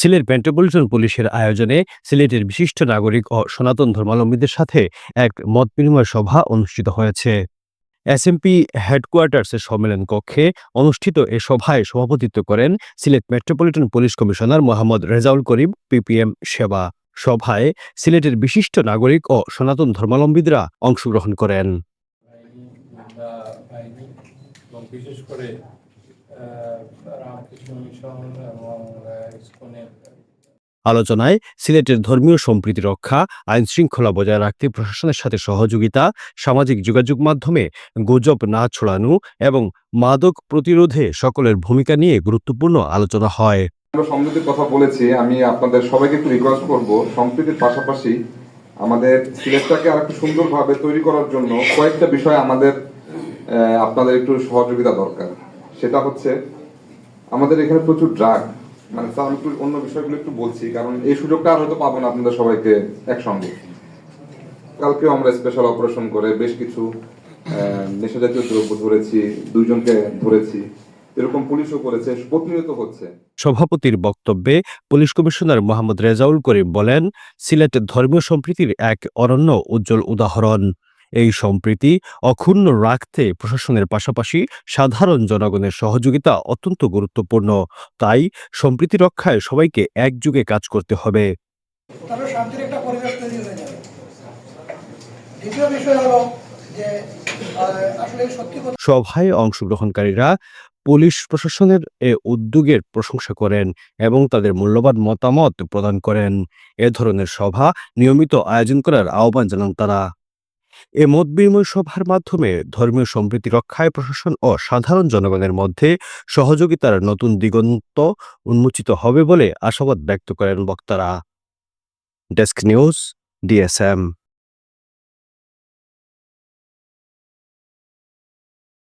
Sylhet metropolitan পুলিশের আয়োজনে সিলেটের বিশিষ্ট নাগরিক ও সনাতন ধর্মাবলম্বীদের সাথে এক মত বিনিময় সভা অনুষ্ঠিত হয়েছে। এসএমপি হেডকোয়ার্টার্সের সম্মেলন কক্ষে অনুষ্ঠিত এ সভায় সভাপতিত্ব করেন Sylhet metropolitan police commissioner Mohammad Rezaul Karim PPM সেবা সভায় সিলেটের বিশিষ্ট নাগরিক ও সনাতন ধর্মাবলম্বীরা অংশগ্রহণ করেন। বিশেষ করে আলোচনায় সিলেটের ধর্মীয় সম্প্রীতি রক্ষা, আইন শৃঙ্খলা বজায় রাখতে প্রশাসনের সাথে সহযোগিতা, সামাজিক যোগাযোগ মাধ্যমে গুজব না ছড়ানো এবং মাদক প্রতিরোধে সকলের ভূমিকা নিয়ে গুরুত্বপূর্ণ আলোচনা হয়। আমরা সম্প্রীতির কথা বলেছি, আমি আপনাদের সবাইকে একটু রিকোয়েস্ট করব, সম্প্রীতির পাশাপাশি আমাদের সিলেটটাকে আর একটু সুন্দরভাবে তৈরি করার জন্য কয়েকটা বিষয় আমাদের আপনাদের একটু সহযোগিতা দরকার। সেটা হচ্ছে আমাদের এখানে প্রচুর ড্রাগ মানে আমি একটু অন্য বিষয়গুলো একটু বলছি, কারণ এই সুযোগটা আর হয়তো পাবো না আপনাদের সবাইকে একসঙ্গে। কালকেও আমরা স্পেশাল অপারেশন করে বেশ কিছু নেশাজাতীয় দ্রব্য ধরেছি, দুইজনকে ধরেছি। এরকম পুলিশও করেছে, প্রতিনিয়ত হচ্ছে। সভাপতির বক্তব্যে পুলিশ কমিশনার মোহাম্মদ রেজাউল করিম বলেন, সিলেট ধর্মীয় সম্প্রীতির এক অনন্য উজ্জ্বল উদাহরণ। এই সম্প্রীতি অক্ষুণ্ণ রাখতে প্রশাসনের পাশাপাশি সাধারণ জনগণের সহযোগিতা অত্যন্ত গুরুত্বপূর্ণ। তাই সম্প্রীতি রক্ষায় সবাইকে একযোগে কাজ করতে হবে। সভায় অংশগ্রহণকারীরা পুলিশ প্রশাসনের এ উদ্যোগের প্রশংসা করেন এবং তাদের মূল্যবান মতামত প্রদান করেন। এ ধরনের সভা নিয়মিত আয়োজন করার আহ্বান জানান তারা। এ মত বিনিময় সভার মাধ্যমে ধর্মীয় সম্প্রীতি রক্ষায় প্রশাসন ও সাধারণ জনগণের মধ্যে সহযোগিতার নতুন দিগন্ত উন্মোচিত হবে বলে আশাবাদ ব্যক্ত করেন বক্তারা। Desk news, DSM.